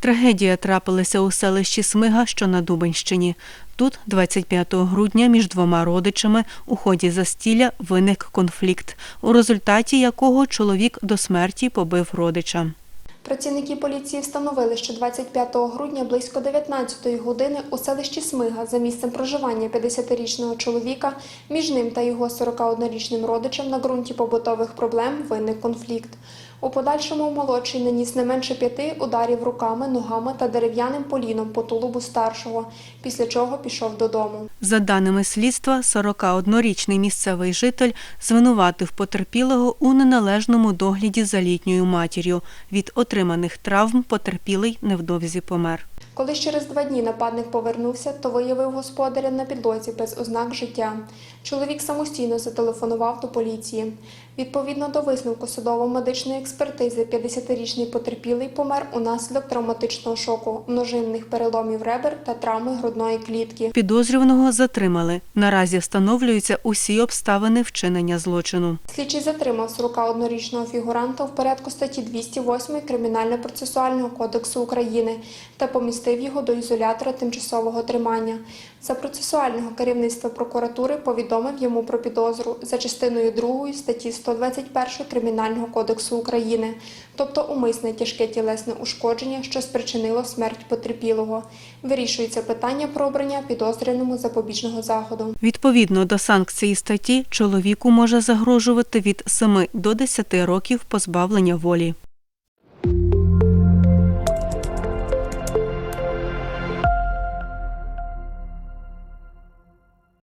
Трагедія трапилася у селищі Смига, що на Дубенщині. Тут 25 грудня між двома родичами у ході застілля виник конфлікт, у результаті якого чоловік до смерті побив родича. Працівники поліції встановили, що 25 грудня близько 19 години у селищі Смига за місцем проживання 50-річного чоловіка між ним та його 41-річним родичем на ґрунті побутових проблем виник конфлікт. У подальшому молодший наніс не менше п'яти ударів руками, ногами та дерев'яним поліном по тулубу старшого, після чого пішов додому. За даними слідства, 41-річний місцевий житель звинуватив потерпілого у неналежному догляді за літньою матір'ю. Від отриманих травм потерпілий невдовзі помер. Коли ж через два дні нападник повернувся, то виявив господаря на підлозі без ознак життя. Чоловік самостійно зателефонував до поліції. Відповідно до висновку судово-медичної експертизи, 50-річний потерпілий помер унаслідок травматичного шоку, множинних переломів ребер та травми грудної клітки. Підозрюваного затримали. Наразі встановлюються усі обставини вчинення злочину. Слідчий затримав 41-річного фігуранта в порядку статті 208 Кримінально-процесуального кодексу України та помістив його до ізолятора тимчасового тримання. За процесуального керівництва прокуратури повідомив йому про підозру за частиною 2 статті 121 Кримінального кодексу України, тобто умисне тяжке тілесне ушкодження, що спричинило смерть потерпілого. Вирішується питання про обрання підозрюваному запобіжного заходу. Відповідно до санкції статті, чоловіку може загрожувати від 7 до 10 років позбавлення волі.